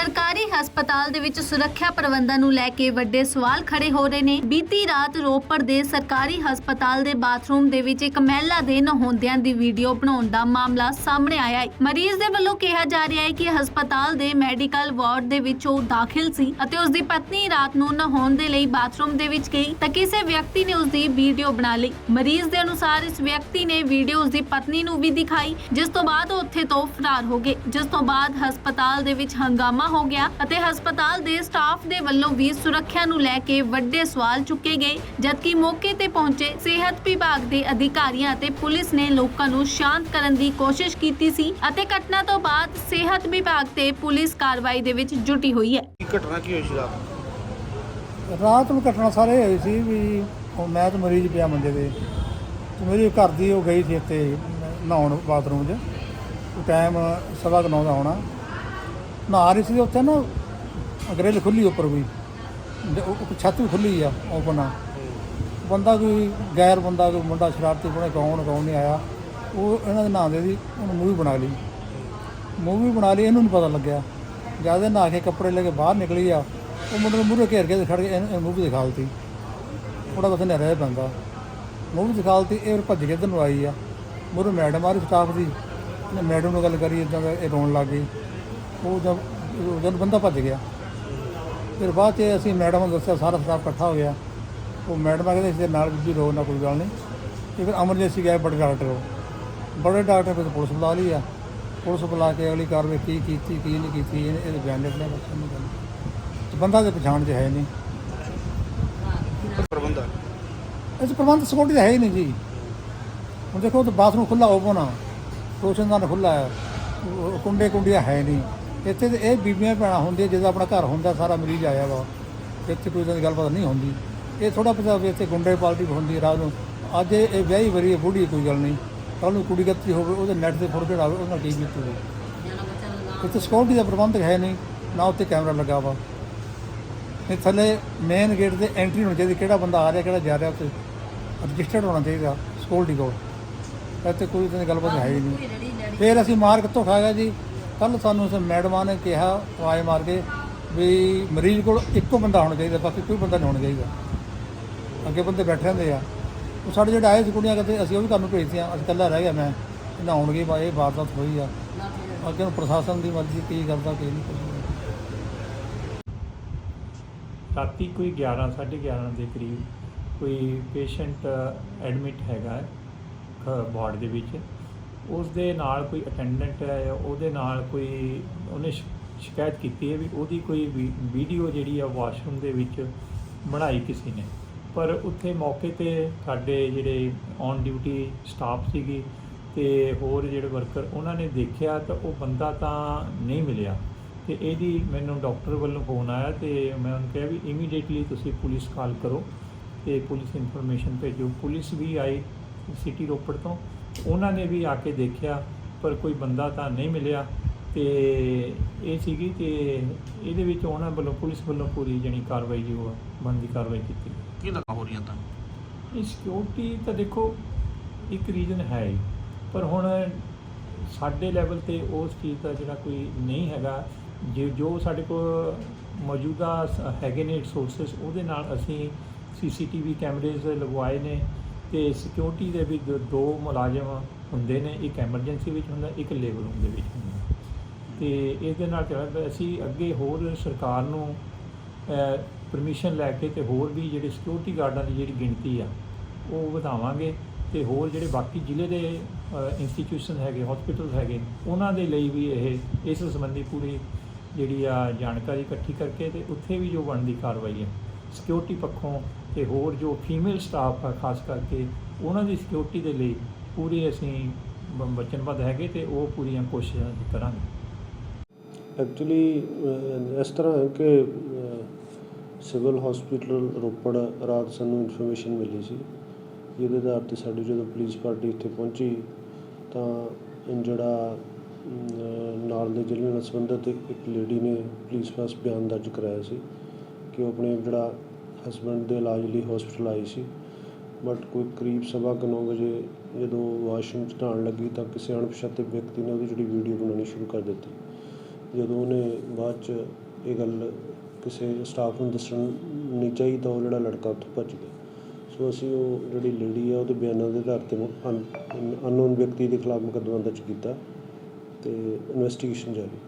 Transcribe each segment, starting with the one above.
ਸਰਕਾਰੀ ਹਸਪਤਾਲ ਦੇ ਵਿੱਚ ਸੁਰੱਖਿਆ ਪ੍ਰਬੰਧਾਂ ਨੂੰ ਲੈ ਕੇ ਵੱਡੇ ਸਵਾਲ ਖੜੇ ਹੋ ਰਹੇ ਨੇ। ਬੀਤੀ ਰਾਤ ਰੋਪੜ ਦੇ ਸਰਕਾਰੀ ਹਸਪਤਾਲ ਦੇ ਬਾਥਰੂਮ ਦੇ ਵਿੱਚ ਇੱਕ ਮਹਿਲਾ ਦੇ ਨਹਾਉਂਦਿਆਂ ਦੀ ਵੀਡੀਓ ਬਣਾਉਣ ਦਾ ਮਾਮਲਾ ਸਾਹਮਣੇ ਆਇਆ ਹੈ। ਮਰੀਜ਼ ਦੇ ਵੱਲੋਂ ਕਿਹਾ ਜਾ ਰਿਹਾ ਹੈ ਕਿ ਹਸਪਤਾਲ ਦੇ ਮੈਡੀਕਲ ਵਾਰਡ ਦੇ ਵਿੱਚ ਉਹ ਦਾਖਲ ਸੀ ਅਤੇ ਉਸ ਦੀ ਪਤਨੀ ਰਾਤ ਨੂੰ ਨਹਾਉਣ ਦੇ ਲਈ ਬਾਥਰੂਮ ਦੇ ਵਿੱਚ ਗਈ ਤਾਂ ਕਿਸੇ ਵਿਅਕਤੀ ਨੇ ਉਸ ਦੀ ਵੀਡੀਓ ਬਣਾ ਲਈ। ਮਰੀਜ਼ ਦੇ ਅਨੁਸਾਰ ਇਸ ਵਿਅਕਤੀ ਨੇ ਵੀਡੀਓ ਉਸ ਦੀ ਪਤਨੀ ਨੂੰ ਵੀ ਦਿਖਾਈ, ਜਿਸ ਤੋਂ ਬਾਅਦ ਉਹ ਉੱਥੇ ਤੋਂ ਫਰਾਰ ਹੋ ਗਏ। ਜਿਸ ਤੋਂ ਬਾਅਦ ਹਸਪਤਾਲ ਦੇ ਵਿੱਚ ਹੰਗਾਮਾ ਹੋ ਗਿਆ ਅਤੇ ਹਸਪਤਾਲ ਦੇ ਸਟਾਫ ਦੇ ਵੱਲੋਂ ਵੀ ਸੁਰੱਖਿਆ ਨੂੰ ਲੈ ਕੇ ਵੱਡੇ ਸਵਾਲ ਚੁੱਕੇ ਗਏ ਜਦਕਿ ਮੌਕੇ ਤੇ ਪਹੁੰਚੇ ਸਿਹਤ ਵਿਭਾਗ ਦੇ ਅਧਿਕਾਰੀਆਂ ਅਤੇ ਪੁਲਿਸ ਨੇ ਲੋਕਾਂ ਨੂੰ ਸ਼ਾਂਤ ਕਰਨ ਦੀ ਕੋਸ਼ਿਸ਼ ਕੀਤੀ ਸੀ ਅਤੇ ਘਟਨਾ ਤੋਂ ਬਾਅਦ ਸਿਹਤ ਵਿਭਾਗ ਤੇ ਪੁਲਿਸ ਕਾਰਵਾਈ ਦੇ ਵਿੱਚ ਜੁਟੀ ਹੋਈ ਹੈ। ਕੀ ਘਟਨਾ ਕੀ ਹੋਈ ਸੀ ਰਾਤ? ਰਾਤ ਨੂੰ ਘਟਨਾ ਸਾਰੇ ਹੋਈ ਸੀ ਵੀ ਉਹ ਮੈਂ ਤਾਂ ਮਰੀਜ਼ ਪਿਆ ਮੰਜੇ ਤੇ ਤੇ ਮੇਰੀ ਘਰ ਦੀ ਉਹ ਗਈ ਸੀ ਇੱਥੇ ਨਹਾਉਣ ਬਾਥਰੂਮ 'ਚ। ਉਹ ਟਾਈਮ ਸਵਾ ਕੁ ਨੌ ਦਾ ਹੋਣਾ। ਨਹਾ ਰਹੀ ਸੀ ਉੱਥੇ ਨਾ ਗ੍ਰਿਲ ਖੁੱਲੀ ਉੱਪਰ ਵੀ। ਤੇ ਉਹ ਉਹ ਛੱਤ ਵੀ ਖੁੱਲੀ ਆ ਓਪਨ ਆ। ਬੰਦਾ ਕੋਈ ਗੈਰ ਬੰਦਾ, ਕੋਈ ਮੁੰਡਾ ਸ਼ਰਾਰਤੀ ਕੋਣੇ ਕੌਣ ਕੌਣ ਨਹੀਂ ਆਇਆ। ਉਹ ਇਹਨਾਂ ਦੇ ਨਾਂ ਦੇ ਸੀ, ਉਹਨੇ ਮੂਵੀ ਬਣਾ ਲਈ। ਮੂਵੀ ਬਣਾ ਲਈ, ਇਹਨੂੰ ਨਹੀਂ ਪਤਾ ਲੱਗਿਆ। ਜਦ ਇਹ ਨਹਾ ਕੇ ਕੱਪੜੇ ਲੈ ਕੇ ਬਾਹਰ ਨਿਕਲੀ ਆ, ਉਹ ਮੁੰਡੇ ਨੂੰ ਮੂਹਰੇ ਘੇਰ ਕੇ ਤੇ ਖੜ ਕੇ ਇਹਨੂੰ ਮੂਵੀ ਦਿਖਾ ਦਿੱਤੀ। ਥੋੜਾ ਬਸ ਨੇ ਰਹਿ ਪੈਂਦਾ। ਮੂਵੀ ਦਿਖਾ ਦਿੱਤੀ, ਇਹ ਫਿਰ ਭੱਜ ਕੇ ਇੱਧਰ ਨੂੰ ਆਈ ਆ। ਮੂਹਰੇ ਮੈਡਮ ਆ ਰਹੀ ਸਟਾਫ ਦੀ। ਇਹਨੇ ਮੈਡਮ ਨੂੰ ਗੱਲ ਕਰੀ ਇਦਾਂ ਇਹ ਰੋਣ ਲੱਗ ਗਈ। ਉਹ ਜਦ ਉਹ ਜਦ ਬੰਦਾ ਭੱਜ ਗਿਆ। ਫਿਰ ਬਾਅਦ 'ਚ ਅਸੀਂ ਮੈਡਮ ਨੂੰ ਦੱਸਿਆ ਸਾਰਾ ਸਟਾਫ ਇਕੱਠਾ ਹੋ ਗਿਆ। ਉਹ ਮੈਡਮ ਆ ਕਹਿੰਦੇ ਇਸ ਦੇ ਨਾਲ ਵੀ ਰੋ ਨਾ ਕੋਈ ਗੱਲ ਨਹੀਂ। ਤੇ ਫਿਰ ਐਮਰਜੈਂਸੀ ਗਏ ਬੜੇ ਡਾਕਟਰ ਕੋਲ। ਬੜੇ ਡਾਕਟਰ ਕੋਲ ਪੁਲਿਸ ਬੁਲਾ ਲਈ ਆ। ਪੁਲਿਸ ਬੁਲਾ ਕੇ ਅਗਲੀ ਕਾਰਵਾਈ ਕੀ ਕੀਤੀ ਕੀ ਨਹੀਂ ਕੀਤੀ ਇਹਦੇ ਬਿਆਨ ਲਿਖ ਲਿਆ ਬਸ ਨਹੀਂ ਗੱਲ। ਬੰਦਾ ਤੇ ਪਛਾਣ 'ਚ ਹੈ ਨਹੀਂ। ਪ੍ਰਬੰਧ? ਇਸ ਪ੍ਰਬੰਧ ਸਿਕਿਉਰਿਟੀ ਦਾ ਹੈ ਹੀ ਨਹੀਂ ਜੀ। ਹੁਣ ਦੇਖੋ ਤੇ ਬਾਥਰੂਮ ਖੁੱਲਾ ਆ। ਰੋਸ਼ਨਦਾਨ ਖੁੱਲਾ ਹੈ ਉਹ ਕੁੰਡੇ ਕੁੰਡੀਆਂ ਹੈ ਨਹੀਂ। ਇੱਥੇ ਤੇ ਇਹ ਬੀਬੀਆਂ ਭੈਣਾਂ ਹੁੰਦੀਆਂ ਜਦੋਂ ਆਪਣਾ ਘਰ ਹੁੰਦਾ ਸਾਰਾ ਮਰੀਜ਼ ਆਇਆ ਵਾ। ਇੱਥੇ ਕੋਈ ਦੀ ਗੱਲਬਾਤ ਨਹੀਂ ਹੁੰਦੀ। ਇਹ ਥੋੜਾ ਪਤਾ ਵੀ ਇੱਥੇ ਗੁੰਡੇ ਪਾਰਟੀ ਹੁੰਦੀ ਰਾਤ ਨੂੰ। ਅੱਜ ਇਹ ਇਹ ਵਿਆਹੀ ਵਰੀ ਬੁੱਢੀ ਕੋਈ ਗੱਲ ਨਹੀਂ। ਕੱਲ ਨੂੰ ਕੁੜੀ ਗੱਤੀ ਹੋਵੇ ਉਹਦੇ ਨੈਟ ਤੇ ਫੋਟੋ ਚੜਾਵੇ ਉਹਨਾਂ ਟੀਵੀ ਤੇ ਇੱਥੇ ਸਿਕਿਉਰਿਟੀ ਦਾ ਪ੍ਰਬੰਧ ਹੈ ਨਹੀਂ ਨਾ ਉੱਤੇ ਕੈਮਰਾ ਲੱਗਾ ਵਾ। ਤੇ ਥੱਲੇ ਮੇਨ ਗੇਟ ਤੇ ਐਂਟਰੀ ਹੋਣੀ ਚਾਹੀਦੀ ਕਿਹੜਾ ਬੰਦਾ ਆ ਰਿਹਾ ਕਿਹੜਾ ਜਾ ਰਿਹਾ ਉੱਥੇ। ਰਜਿਸਟਰਡ ਹੋਣਾ ਚਾਹੀਦਾ ਸਿਕਿਉਰਿਟੀ ਕੋਲ। ਇੱਥੇ ਕੋਈ ਦੀ ਗੱਲਬਾਤ ਹੈ ਹੀ ਨਹੀਂ। ਫਿਰ ਅਸੀਂ ਮਾਰ ਕਿੱਥੋਂ ਖਾ ਗਿਆ ਜੀ? ਕੱਲ ਸਾਨੂੰ ਉਸ ਮੈਡਮਾਂ ਨੇ ਕਿਹਾ ਆਵਾਜ਼ ਮਾਰ ਕੇ, ਵੀ ਮਰੀਜ਼ ਕੋਲ ਇੱਕੋ ਬੰਦਾ ਹੋਣਾ ਚਾਹੀਦਾ, ਬਾਕੀ ਕੋਈ ਬੰਦਾ ਨਹੀਂ ਹੋਣਾ ਚਾਹੀਦਾ। ਅੱਗੇ ਬੰਦੇ ਬੈਠੇ ਹੁੰਦੇ ਆ। ਉਹ ਸਾਡੇ ਜਿਹੜੇ ਆਏ ਸੀ ਕੁੜੀਆਂ ਕਹਿੰਦੇ ਅਸੀਂ ਉਹ ਵੀ ਤੁਹਾਨੂੰ ਭੇਜਦੇ ਆ ਅਸੀਂ ਇਕੱਲਾ ਰਹਿ ਗਿਆ ਮੈਂ। ਆਉਣਗੇ ਬਾ, ਇਹ ਵਾਰਦਾਤ ਹੋਈ ਆ। ਅੱਗੇ ਨੂੰ ਪ੍ਰਸ਼ਾਸਨ ਦੀ ਮਰਜ਼ੀ, ਕੀ ਕਰਦਾ ਕੀ ਨਹੀਂ ਕਰਦਾ ਰਾਤੀ ਕੋਈ 11 11:30 ਦੇ ਕਰੀਬ ਕੋਈ ਪੇਸ਼ੈਂਟ ਐਡਮਿਟ ਹੈਗਾ ਵਾਰਡ ਦੇ ਵਿੱਚ। ਉਸ ਦੇ ਨਾਲ ਕੋਈ ਅਟੈਂਡੈਂਟ ਹੈ ਉਹਦੇ ਨਾਲ ਕੋਈ ਉਹਨੇ ਸ਼ਿ- ਸ਼ਿਕਾਇਤ ਕੀਤੀ ਹੈ ਵੀ ਉਹਦੀ ਕੋਈ ਵੀ- ਵੀਡੀਓ ਜਿਹੜੀ ਆ ਵਾਸ਼ਰੂਮ ਦੇ ਵਿੱਚ ਬਣਾਈ ਕਿਸੇ ਨੇ। ਪਰ ਉੱਥੇ ਮੌਕੇ ਤੇ ਸਾਡੇ ਜਿਹੜੇ ਔਨ ਡਿਊਟੀ ਸਟਾਫ ਸੀਗੀ ਤੇ ਹੋਰ ਜਿਹੜੇ ਵਰਕਰ ਉਹਨਾਂ ਨੇ ਦੇਖਿਆ ਤਾਂ ਉਹ ਬੰਦਾ ਤਾਂ ਨਹੀਂ ਮਿਲਿਆ। ਤੇ ਇਹਦੀ ਮੈਨੂੰ ਡਾਕਟਰ ਵੱਲੋਂ ਫੋਨ ਆਇਆ ਤੇ ਮੈਂ ਉਹਨੂੰ ਕਿਹਾ ਵੀ ਇਮੀਡੀਏਟਲੀ ਤੁਸੀਂ ਪੁਲਿਸ ਕਾਲ ਕਰੋ ਤੇ ਪੁਲਿਸ ਇਨਫੋਰਮੇਸ਼ਨ ਭੇਜੋ। ਪੁਲਿਸ ਵੀ ਆਈ ਸਿਟੀ ਰੋਪੜ ਤੋਂ ਉਹਨਾਂ ਨੇ ਵੀ ਆ ਕੇ ਦੇਖਿਆ ਪਰ ਕੋਈ ਬੰਦਾ ਤਾਂ ਨਹੀਂ ਮਿਲਿਆ ਤੇ ਇਹ ਸੀਗੀ ਤੇ ਇਹਦੇ ਵਿੱਚ ਉਹਨਾਂ ਵੱਲੋਂ ਪੁਲਿਸ ਵੱਲੋਂ ਪੂਰੀ ਜਣੀ ਕਾਰਵਾਈ ਜੋ ਆ, ਬਣਦੀ ਕਾਰਵਾਈ ਕੀਤੀ ਕੀ ਲੱਗਾ ਹੋ ਰਹੀਆਂ ਤਾਂ ਇਹ ਸਿਕਿਉਰਿਟੀ ਤਾਂ ਦੇਖੋ ਇੱਕ ਰੀਜ਼ਨ ਹੈ ਹੀ ਪਰ ਹੁਣ ਸਾਡੇ ਲੈਵਲ ਤੇ ਉਸ ਚੀਜ਼ ਦਾ ਜਿਹੜਾ ਕੋਈ ਨਹੀਂ ਹੈਗਾ ਜੇ ਜੋ ਸਾਡੇ ਕੋਲ ਮੌਜੂਦਾ ਸ- ਹੈਗੇ ਨੇ ਰਿਸੋਰਸਸ ਉਹਦੇ ਨਾਲ ਅਸੀਂ ਸੀਸੀਟੀਵੀ ਕੈਮਰੇਜ਼ ਲਗਵਾਏ ਨੇ ਤੇ ਸਿਕਿਉਰਿਟੀ ਦੇ ਵਿੱਚ ਦੋ- ਦੋ ਮੁਲਾਜ਼ਮ ਹੁੰਦੇ ਨੇ, ਇੱਕ ਐਮਰਜੈਂਸੀ ਵਿੱਚ ਹੁੰਦਾ, ਇੱਕ ਲੇਬਰ ਰੂਮ ਦੇ ਵਿੱਚ ਹੁੰਦਾ। ਤੇ ਇਸ ਦੇ ਨਾਲ ਜਿਹੜਾ ਅਸੀਂ ਅੱਗੇ ਹੋਰ ਸਰਕਾਰ ਨੂੰ ਪਰਮਿਸ਼ਨ ਲੈ ਕੇ ਤੇ ਹੋਰ ਵੀ ਜਿਹੜੇ ਸਿਕਿਉਰਿਟੀ ਗਾਰਡਾਂ ਦੀ ਜਿਹੜੀ ਗਿਣਤੀ ਆ, ਉਹ ਵਧਾਵਾਂਗੇ ਤੇ ਹੋਰ ਜਿਹੜੇ ਬਾਕੀ ਜ਼ਿਲ੍ਹੇ ਦੇ ਇੰਸਟੀਟਿਊਸ਼ਨ ਹੈਗੇ ਹਸਪੀਟਲ ਹੈਗੇ, ਉਹਨਾਂ ਦੇ ਲਈ ਵੀ ਇਹ, ਇਸ ਸੰਬੰਧੀ ਪੂਰੀ ਜਿਹੜੀ ਆ ਜਾਣਕਾਰੀ ਇਕੱਠੀ ਕਰਕੇ ਤੇ ਉੱਥੇ ਵੀ ਜੋ ਬਣਦੀ ਕਾਰਵਾਈ ਹੈ ਸਿਕਿਉਰਿਟੀ ਪੱਖੋਂ ਤੇ ਹੋਰ ਜੋ ਫੀਮੇਲ ਸਟਾਫ ਆ, ਖਾਸ ਕਰਕੇ ਉਹਨਾਂ ਦੀ ਸਿਕਿਉਰਿਟੀ ਦੇ ਲਈ ਪੂਰੀ ਅਸੀਂ ਵਚਨਬੱਧ ਹੈਗੇ ਤੇ ਉਹ ਪੂਰੀਆਂ ਕੋਸ਼ਿਸ਼ਾਂ ਕਰਾਂਗੇ। ਐਕਚੁਅਲੀ ਇਸ ਤਰ੍ਹਾਂ ਹੈ ਕਿ ਸਿਵਲ ਹਸਪੀਟਲ ਰੋਪੜ ਰਾਤ ਸਾਨੂੰ ਇਨਫੋਰਮੇਸ਼ਨ ਮਿਲੀ ਸੀ। ਜਿਹਦੇ ਆਧਾਰ ਤੇ ਸਾਡੀ ਜਦੋਂ ਪੁਲਿਸ ਪਾਰਟੀ ਇੱਥੇ ਪਹੁੰਚੀ, ਤਾਂ ਜਿਹੜਾ ਨਾਲ ਦੇ ਜ਼ਿਲ੍ਹੇ ਨਾਲ ਸੰਬੰਧਿਤ ਇੱਕ ਇੱਕ ਲੇਡੀ ਨੇ ਪੁਲਿਸ ਪਾਸ ਬਿਆਨ ਦਰਜ ਕਰਾਇਆ ਸੀ। ਕਿ ਉਹ ਆਪਣੇ ਜਿਹੜਾ ਹਸਬੈਂਡ ਦੇ ਇਲਾਜ ਲਈ ਹੋਸਪਿਟਲ ਆਈ ਸੀ। ਬਟ ਕੋਈ ਕਰੀਬ ਸਵਾ ਕੁ ਨੌ ਵਜੇ ਜਦੋਂ ਵਾਸ਼ਰੂਮ 'ਚ ਨਹਾਉਣ ਲੱਗੀ ਤਾਂ ਕਿਸੇ ਅਣਪਛਾਤੇ ਵਿਅਕਤੀ ਨੇ ਉਹਦੀ ਜਿਹੜੀ ਵੀਡੀਓ ਬਣਾਉਣੀ ਸ਼ੁਰੂ ਕਰ ਦਿੱਤੀ। ਜਦੋਂ ਉਹਨੇ ਬਾਅਦ ਚ ਇਹ ਗੱਲ ਕਿਸੇ ਸਟਾਫ ਨੂੰ ਦੱਸਣ ਨਹੀਂ ਚਾਹੀ ਤਾਂ ਉਹ ਜਿਹੜਾ ਲੜਕਾ ਉੱਥੋਂ ਭੱਜ ਗਿਆ। ਸੋ ਅਸੀਂ ਉਹ ਜਿਹੜੀ ਲੇਡੀ ਆ ਉਹਦੇ ਬਿਆਨਾਂ ਦੇ ਆਧਾਰ ਤੇ ਅਨਨੋਨ ਵਿਅਕਤੀ ਦੇ ਖਿਲਾਫ ਮੁਕੱਦਮਾ ਦਰਜ ਕੀਤਾ ਤੇ ਇਨਵੈਸਟੀਗੇਸ਼ਨ ਜਾਰੀ।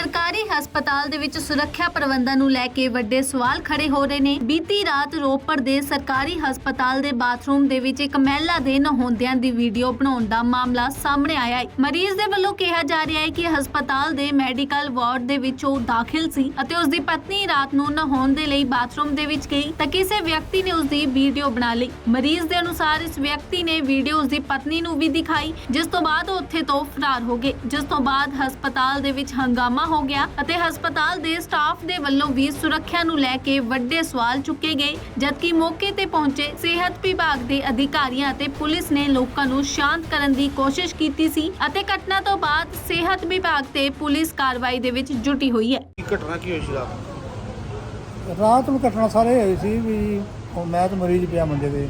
ਸਰਕਾਰੀ ਹਸਪਤਾਲ ਦੇ ਵਿੱਚ ਸੁਰੱਖਿਆ ਪ੍ਰਬੰਧਾਂ ਨੂੰ ਲੈ ਕੇ ਵੱਡੇ ਸਵਾਲ ਖੜੇ ਹੋ ਰਹੇ ਨੇ। ਬੀਤੀ ਰਾਤ ਰੋਪੜ ਦੇ ਸਰਕਾਰੀ ਹਸਪਤਾਲ ਦੇ ਬਾਥਰੂਮ ਦੇ ਵਿੱਚ ਇੱਕ ਮਹਿਲਾ ਦੇ ਨਹਾਉਂਦਿਆਂ ਦੀ ਵੀਡੀਓ ਬਣਾਉਣ ਦਾ ਮਾਮਲਾ ਸਾਹਮਣੇ ਆਇਆ ਹੈ। ਮਰੀਜ਼ ਦੇ ਵੱਲੋਂ ਕਿਹਾ ਜਾ ਰਿਹਾ ਹੈ ਕਿ ਹਸਪਤਾਲ ਦੇ ਮੈਡੀਕਲ ਵਾਰਡ ਦੇ ਵਿੱਚ ਉਹ ਦਾਖਲ ਸੀ ਅਤੇ ਉਸ ਦੀ ਪਤਨੀ ਰਾਤ ਨੂੰ ਨਹਾਉਣ ਦੇ ਲਈ ਬਾਥਰੂਮ ਦੇ ਵਿੱਚ ਗਈ ਤਾਂ ਕਿਸੇ ਵਿਅਕਤੀ ਨੇ ਉਸ ਦੀ ਵੀਡੀਓ ਬਣਾ ਲਈ। ਮਰੀਜ਼ ਦੇ ਅਨੁਸਾਰ ਇਸ ਵਿਅਕਤੀ ਨੇ ਵੀਡੀਓ ਉਸ ਦੀ ਪਤਨੀ ਨੂੰ ਵੀ ਦਿਖਾਈ, ਜਿਸ ਤੋਂ ਬਾਅਦ ਉਹ ਉੱਥੇ ਤੋਂ ਫਰਾਰ ਹੋ ਗਏ। ਜਿਸ ਤੋਂ ਬਾਅਦ ਹਸਪਤਾਲ ਦੇ ਵਿੱਚ ਹੰਗਾਮਾ ਹੋ ਗਿਆ ਅਤੇ ਹਸਪਤਾਲ ਦੇ ਸਟਾਫ ਦੇ ਵੱਲੋਂ ਵੀ ਸੁਰੱਖਿਆ ਨੂੰ ਲੈ ਕੇ ਵੱਡੇ ਸਵਾਲ ਚੁੱਕੇ ਗਏ ਜਦਕਿ ਮੌਕੇ ਤੇ ਪਹੁੰਚੇ ਸਿਹਤ ਵਿਭਾਗ ਦੇ ਅਧਿਕਾਰੀਆਂ ਅਤੇ ਪੁਲਿਸ ਨੇ ਲੋਕਾਂ ਨੂੰ ਸ਼ਾਂਤ ਕਰਨ ਦੀ ਕੋਸ਼ਿਸ਼ ਕੀਤੀ ਸੀ ਅਤੇ ਘਟਨਾ ਤੋਂ ਬਾਅਦ ਸਿਹਤ ਵਿਭਾਗ ਤੇ ਪੁਲਿਸ ਕਾਰਵਾਈ ਦੇ ਵਿੱਚ ਜੁਟੀ ਹੋਈ ਹੈ। ਕੀ ਘਟਨਾ ਕੀ ਹੋਈ ਸੀ ਰਾਤ? ਰਾਤ ਨੂੰ ਘਟਨਾ ਸਾਰੇ ਹੋਈ ਸੀ ਵੀ ਉਹ ਮੈਂ ਤਾਂ ਮਰੀਜ਼ ਪਿਆ ਮੰਜੇ ਤੇ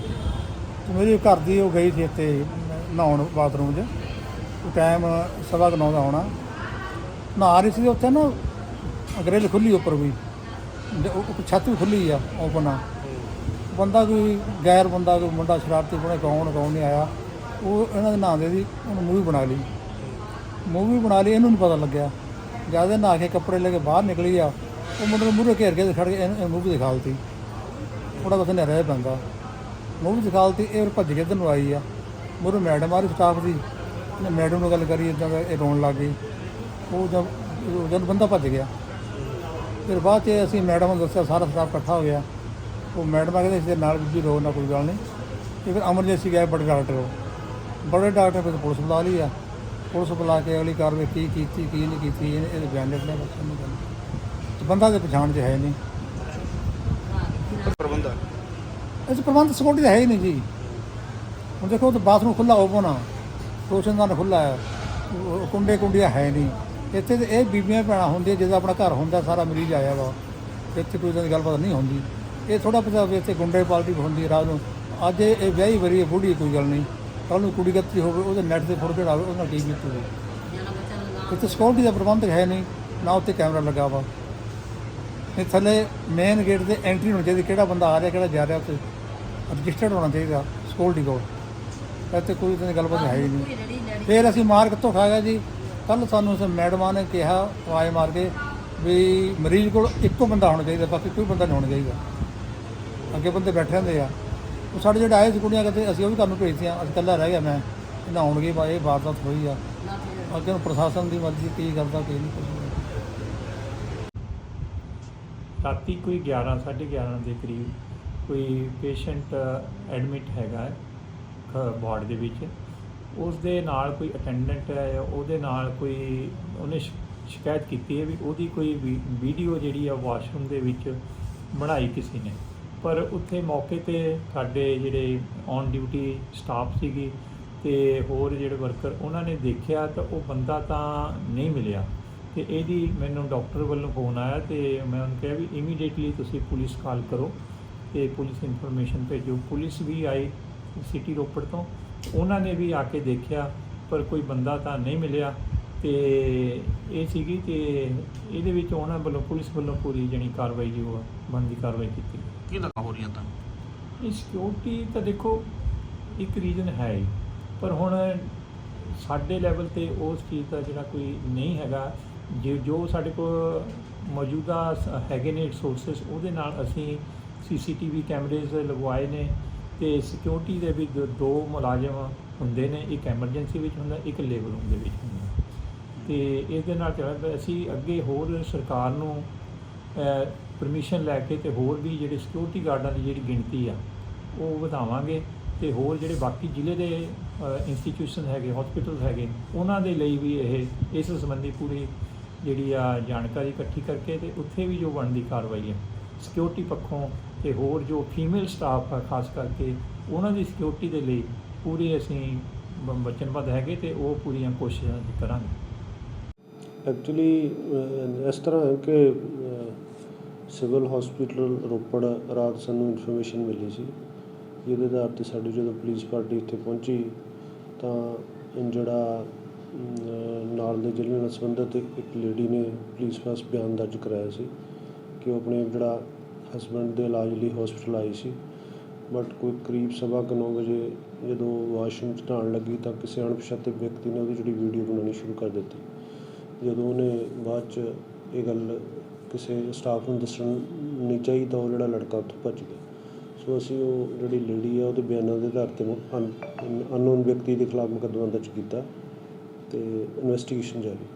ਤੇ ਮੇਰੀ ਘਰ ਦੀ ਉਹ ਗਈ ਸੀ ਇੱਥੇ ਨਹਾਉਣ ਬਾਥਰੂਮ 'ਚ। ਉਹ ਟਾਈਮ ਸਵਾ ਕੁ ਨੌ ਦਾ ਹੋਣਾ। ਨਹਾ ਰਹੀ ਸੀ ਉੱਥੇ ਨਾ ਗ੍ਰਿਲ ਖੁੱਲੀ ਉੱਪਰ ਵੀ। ਜ- ਉਹ ਉਹ ਛੱਤ ਵੀ ਖੁੱਲੀ ਆ ਓਪਨ ਆ। ਬੰਦਾ ਕੋਈ ਗੈਰ ਬੰਦਾ, ਕੋਈ ਮੁੰਡਾ ਸ਼ਰਾਰਤੀ ਬਣੇ, ਕੌਣ ਕੌਣ ਨਹੀਂ ਆਇਆ। ਉਹ ਇਹਨਾਂ ਦੇ ਨਾਂ ਦੇ ਦੀ ਉਹਨੇ ਮੂਵੀ ਬਣਾ ਲਈ। ਮੂਵੀ ਬਣਾ ਲਈ, ਇਹਨੂੰ ਨਹੀਂ ਪਤਾ ਲੱਗਿਆ। ਜਦ ਇਹ ਨਹਾ ਕੇ ਕੱਪੜੇ ਲੈ ਕੇ ਬਾਹਰ ਨਿਕਲੀ ਆ, ਉਹ ਮੁੰਡੇ ਨੂੰ ਮੂਹਰੇ ਘੇਰ ਕੇ ਤੇ ਖੜ ਕੇ ਇਹਨੂੰ ਮੂਵੀ ਦਿਖਾ ਦਿੱਤੀ। ਥੋੜਾ ਕੁਛ ਨਹੀਂ ਰਹਿ ਪੈਂਦਾ। ਮੂਵੀ ਦਿਖਾ ਦਿੱਤੀ, ਇਹ ਫਿਰ ਭੱਜ ਕੇ ਇੱਧਰ ਨੂੰ ਆਈ ਆ। ਮੂਹਰੇ ਮੈਡਮ ਆ ਰਹੀ ਸਟਾਫ ਦੀ। ਇਹਨੇ ਮੈਡਮ ਨੂੰ ਗੱਲ ਕਰੀ ਇਦਾਂ ਦਾ ਇਹ ਰੋਣ ਲੱਗ ਗਈ। ਉਹ ਜਦ ਜਦ ਬੰਦਾ ਭੱਜ ਗਿਆ। ਫਿਰ ਬਾਅਦ 'ਚ ਅਸੀਂ ਮੈਡਮ ਨੂੰ ਦੱਸਿਆ ਸਾਰਾ ਸਟਾਫ ਇਕੱਠਾ ਹੋ ਗਿਆ। ਉਹ ਮੈਡਮ ਆ ਕਹਿੰਦੇ ਇਸ ਦੇ ਨਾਲ ਵੀ ਰੋ ਨਾ ਕੋਈ ਗੱਲ ਨਹੀਂ। ਤੇ ਫਿਰ ਐਮਰਜੈਂਸੀ ਗਏ ਬੜੇ ਡਾਕਟਰ ਉਹ ਬੜੇ ਡਾਕਟਰ ਫਿਰ ਪੁਲਿਸ ਬੁਲਾ ਲਈ ਆ। ਪੁਲਿਸ ਬੁਲਾ ਕੇ ਅਗਲੀ ਕਾਰਵਾਈ ਕੀ ਕੀਤੀ ਕੀ ਨਹੀਂ ਕੀਤੀ ਇਹ- ਬਿਆਨ ਲਿਖਣੇ ਬਸ ਨਹੀਂ ਗੱਲ ਬੰਦਾ ਤੇ ਪਛਾਣ 'ਚ ਹੈ ਨਹੀਂ। ਪ੍ਰਬੰਧ ਆ? ਇਹ 'ਚ ਪ੍ਰਬੰਧ ਸਿਕਿਉਰਿਟੀ ਦਾ ਹੈ ਹੀ ਨਹੀਂ ਜੀ। ਹੁਣ ਦੇਖੋ ਤੇ ਬਾਥਰੂਮ ਖੁੱਲਾ ਓਪਨ ਆ। ਰੋਸ਼ਨਦਾਨ ਖੁੱਲਾ ਹੈ ਕੁੰਡੇ ਕੁੰਡੀਆਂ ਹੈ ਨਹੀਂ। ਇੱਥੇ ਤੇ ਇਹ ਬੀਬੀਆਂ ਭੈਣਾਂ ਹੁੰਦੀਆਂ ਜਿਹਦਾ ਆਪਣਾ ਘਰ ਹੁੰਦਾ ਸਾਰਾ ਮਰੀਜ਼ ਆਇਆ ਵਾ। ਇੱਥੇ ਕੋਈ ਦੀ ਗੱਲਬਾਤ ਨਹੀਂ ਹੁੰਦੀ। ਇਹ ਥੋੜਾ ਪਤਾ ਵੀ ਇੱਥੇ ਗੁੰਡੇ ਪਾਲਟੀ ਹੁੰਦੀ ਰਾਤ ਨੂੰ। ਅੱਜ ਇਹ ਵਿਆਹੀ ਵਰੀ ਬੁੱਢੀ ਕੋਈ ਗੱਲ ਨਹੀਂ। ਕੱਲ ਨੂੰ ਕੁੜੀ ਗੱਤੀ ਹੋਵੇ ਉਹਦੇ ਨੈਟ ਤੇ ਫੋਟੋ ਚੜਾਵੇ ਉਹਨਾਂ ਕੀ ਬੀਤੂਗੀ। ਇੱਥੇ ਸਿਕਿਉਰਿਟੀ ਦਾ ਪ੍ਰਬੰਧ ਹੈ ਨਹੀਂ ਨਾ ਉੱਤੇ ਕੈਮਰਾ ਲੱਗਾ ਵਾ। ਇਹ ਥੱਲੇ ਮੇਨ ਗੇਟ ਤੇ ਐਂਟਰੀ ਹੋਣੀ ਚਾਹੀਦੀ ਕਿਹੜਾ ਬੰਦਾ ਆ ਰਿਹਾ ਕਿਹੜਾ ਜਾ ਰਿਹਾ ਉੱਥੇ। ਰਜਿਸਟਰਡ ਹੋਣਾ ਚਾਹੀਦਾ ਸਿਕਿਉਰਿਟੀ ਕੋਲ। ਇੱਥੇ ਕੋਈ ਤਾਂ ਗੱਲਬਾਤ ਹੈ ਹੀ ਨਹੀਂ। ਫਿਰ ਅਸੀਂ ਮਾਰ ਕਿੱਥੋਂ ਖਾ ਗਿਆ ਜੀ? ਕੱਲ ਸਾਨੂੰ ਉਸ ਮੈਡਮਾਂ ਨੇ ਕਿਹਾ ਆਵਾਜ਼ ਮਾਰ ਕੇ, ਵੀ ਮਰੀਜ਼ ਕੋਲ ਇੱਕੋ ਬੰਦਾ ਹੋਣਾ ਚਾਹੀਦਾ, ਬਾਕੀ ਕੋਈ ਬੰਦਾ ਨਹੀਂ ਹੋਣਾ ਚਾਹੀਦਾ। ਅੱਗੇ ਬੰਦੇ ਬੈਠੇ ਹੁੰਦੇ ਆ। ਉਹ ਸਾਡੇ ਜਿਹੜੇ ਆਏ ਸੀ ਕੁੜੀਆਂ ਕਹਿੰਦੇ ਅਸੀਂ ਉਹ ਵੀ ਕੰਮ ਭੇਜਤੀਆਂ ਅਸੀਂ ਇਕੱਲਾ ਰਹਿ ਗਿਆ ਮੈਂ। ਇਹਨਾਂ ਆਉਣਗੇ ਬਾ, ਇਹ ਵਾਰਦਾਤ ਹੋਈ ਆ। ਅੱਗੇ ਨੂੰ ਪ੍ਰਸ਼ਾਸਨ ਦੀ ਮਰਜ਼ੀ, ਕੀ ਕਰਦਾ, ਕੀ ਨਹੀਂ ਕਰਦਾ। ਰਾਤੀ ਕੋਈ 11 11:30 ਦੇ ਕਰੀਬ ਕੋਈ ਪੇਸ਼ੈਂਟ ਐਡਮਿਟ ਹੈਗਾ ਵਾਰਡ ਦੇ ਵਿੱਚ। ਉਸ ਦੇ ਨਾਲ ਕੋਈ ਅਟੈਂਡੈਂਟ ਹੈ ਉਹਦੇ ਨਾਲ ਕੋਈ ਉਹਨੇ ਸ਼ਿ- ਸ਼ਿਕਾਇਤ ਕੀਤੀ ਹੈ ਵੀ ਉਹਦੀ ਕੋਈ ਵੀ- ਵੀਡੀਓ ਜਿਹੜੀ ਆ ਵਾਸ਼ਰੂਮ ਦੇ ਵਿੱਚ ਬਣਾਈ ਕਿਸੇ ਨੇ। ਪਰ ਉੱਥੇ ਮੌਕੇ ਤੇ ਸਾਡੇ ਜਿਹੜੇ ਔਨ ਡਿਊਟੀ ਸਟਾਫ ਸੀਗੀ ਤੇ ਹੋਰ ਜਿਹੜੇ ਵਰਕਰ ਉਹਨਾਂ ਨੇ ਦੇਖਿਆ ਤਾਂ ਉਹ ਬੰਦਾ ਤਾਂ ਨਹੀਂ ਮਿਲਿਆ। ਤੇ ਇਹਦੀ ਮੈਨੂੰ ਡਾਕਟਰ ਵੱਲੋਂ ਫੋਨ ਆਇਆ ਤੇ ਮੈਂ ਉਹਨੂੰ ਕਿਹਾ ਵੀ ਇਮੀਡੀਏਟਲੀ ਤੁਸੀਂ ਪੁਲਿਸ ਕਾਲ ਕਰੋ ਤੇ ਪੁਲਿਸ ਇਨਫੋਰਮੇਸ਼ਨ ਭੇਜੋ। ਪੁਲਿਸ ਵੀ ਆਈ ਸਿਟੀ ਰੋਪੜ ਤੋਂ ਉਹਨਾਂ ਨੇ ਵੀ ਆ ਕੇ ਦੇਖਿਆ ਪਰ ਕੋਈ ਬੰਦਾ ਤਾਂ ਨਹੀਂ ਮਿਲਿਆ। ਤੇ ਇਹ ਸੀਗੀ ਤੇ ਇਹਦੇ ਵਿੱਚ ਉਹਨਾਂ ਵੱਲੋਂ ਪੁਲਿਸ ਵੱਲੋਂ ਪੂਰੀ ਜਣੀ ਕਾਰਵਾਈ ਜੋ ਆ ਬਣਦੀ ਕਾਰਵਾਈ ਕੀਤੀ ਕੀ ਲੱਗਾ ਹੋ ਰਹੀਆਂ ਤਾਂ? ਇਹ ਸਿਕਿਉਰਿਟੀ ਤਾਂ ਦੇਖੋ ਇੱਕ ਰੀਜਨ ਹੈ ਹੀ। ਪਰ ਹੁਣ ਸਾਡੇ ਲੈਵਲ ਤੇ ਉਸ ਚੀਜ਼ ਦਾ ਜਿਹੜਾ ਕੋਈ ਨਹੀਂ ਹੈਗਾ। ਜੇ ਜੋ ਸਾਡੇ ਕੋਲ ਮੌਜੂਦਾ ਸ- ਹੈਗੇ ਨੇ ਰਿਸੋਰਸਸ ਉਹਦੇ ਨਾਲ ਅਸੀਂ ਸੀਸੀਟੀਵੀ ਕੈਮਰੇਜ਼ ਲਗਵਾਏ ਨੇ। ਤੇ ਸਿਕਿਉਰਿਟੀ ਦੇ ਵਿੱਚ ਦੋ- ਦੋ ਮੁਲਾਜ਼ਮ ਹੁੰਦੇ ਨੇ, ਇੱਕ ਐਮਰਜੈਂਸੀ ਵਿੱਚ ਹੁੰਦਾ, ਇੱਕ ਲੇਬਰ ਰੂਮ ਦੇ ਵਿੱਚ ਹੁੰਦਾ। ਤੇ ਇਸ ਦੇ ਨਾਲ ਚੱਲਦਾ ਅਸੀਂ ਅੱਗੇ ਹੋਰ ਸਰਕਾਰ ਨੂੰ ਪਰਮਿਸ਼ਨ ਲੈ ਕੇ ਤੇ ਹੋਰ ਵੀ ਜਿਹੜੇ ਸਿਕਿਉਰਿਟੀ ਗਾਰਡਾਂ ਦੀ ਜਿਹੜੀ ਗਿਣਤੀ ਆ, ਉਹ ਵਧਾਵਾਂਗੇ ਤੇ ਹੋਰ ਜਿਹੜੇ ਬਾਕੀ ਜ਼ਿਲ੍ਹੇ ਦੇ ਇੰਸਟੀਟਿਊਸ਼ਨ ਹੈਗੇ ਹਸਪੀਟਲ ਹੈਗੇ, ਉਹਨਾਂ ਦੇ ਲਈ ਵੀ ਇਹ, ਇਸ ਸੰਬੰਧੀ ਪੂਰੀ ਜਿਹੜੀ ਆ ਜਾਣਕਾਰੀ ਇਕੱਠੀ ਕਰਕੇ ਤੇ ਉੱਥੇ ਵੀ ਜੋ ਬਣਦੀ ਕਾਰਵਾਈ ਹੈ ਸਿਕਿਉਰਿਟੀ ਪੱਖੋਂ ਤੇ ਹੋਰ ਜੋ ਫੀਮੇਲ ਸਟਾਫ ਆ, ਖਾਸ ਕਰਕੇ ਉਹਨਾਂ ਦੀ ਸਿਕਿਉਰਿਟੀ ਦੇ ਲਈ ਪੂਰੀ ਅਸੀਂ ਵਚਨਬੱਧ ਹੈਗੇ ਤੇ ਉਹ ਪੂਰੀਆਂ ਕੋਸ਼ਿਸ਼ਾਂ ਅਸੀਂ ਕਰਾਂਗੇ। ਐਕਚੁਅਲੀ ਇਸ ਤਰ੍ਹਾਂ ਹੈ ਕਿ ਸਿਵਲ ਹਸਪੀਟਲ ਰੋਪੜ ਰਾਤ ਸਾਨੂੰ ਇਨਫੋਰਮੇਸ਼ਨ ਮਿਲੀ ਸੀ। ਜਿਹਦੇ ਆਧਾਰ ਤੇ ਸਾਡੀ ਜਦੋਂ ਪੁਲਿਸ ਪਾਰਟੀ ਇੱਥੇ ਪਹੁੰਚੀ, ਤਾਂ ਜਿਹੜਾ ਨਾਲ ਦੇ ਜ਼ਿਲ੍ਹੇ ਨਾਲ ਸੰਬੰਧਿਤ ਇੱਕ ਇੱਕ ਲੇਡੀ ਨੇ ਪੁਲਿਸ ਪਾਸ ਬਿਆਨ ਦਰਜ ਕਰਾਇਆ ਸੀ। ਕਿ ਉਹ ਆਪਣੇ ਜਿਹੜਾ ਹਸਬੈਂਡ ਦੇ ਇਲਾਜ ਲਈ ਹਸਪੀਟਲ ਆਈ ਸੀ। ਬਟ ਕੋਈ ਕਰੀਬ ਸਵਾ ਕੁ ਨੌ ਵਜੇ ਜਦੋਂ ਵਾਸ਼ਰੂਮ 'ਚ ਨਹਾਉਣ ਲੱਗੀ ਤਾਂ ਕਿਸੇ ਅਣਪਛਾਤੇ ਵਿਅਕਤੀ ਨੇ ਉਹਦੀ ਜਿਹੜੀ ਵੀਡੀਓ ਬਣਾਉਣੀ ਸ਼ੁਰੂ ਕਰ ਦਿੱਤੀ। ਜਦੋਂ ਉਹਨੇ ਬਾਅਦ 'ਚ ਇਹ ਗੱਲ ਕਿਸੇ ਸਟਾਫ ਨੂੰ ਦੱਸਣ ਨਹੀਂ ਚਾਹੀ ਤਾਂ ਉਹ ਜਿਹੜਾ ਲੜਕਾ ਉੱਥੋਂ ਭੱਜ ਗਿਆ। ਸੋ ਅਸੀਂ ਉਹ ਜਿਹੜੀ ਲੇਡੀ ਆ, ਉਹਦੇ ਬਿਆਨਾਂ ਦੇ ਆਧਾਰ ਤੇ ਅਨਨੋਨ ਵਿਅਕਤੀ ਦੇ ਖਿਲਾਫ ਮੁਕੱਦਮਾ ਦਰਜ ਕੀਤਾ ਤੇ ਇਨਵੈਸਟੀਗੇਸ਼ਨ ਜਾਰੀ।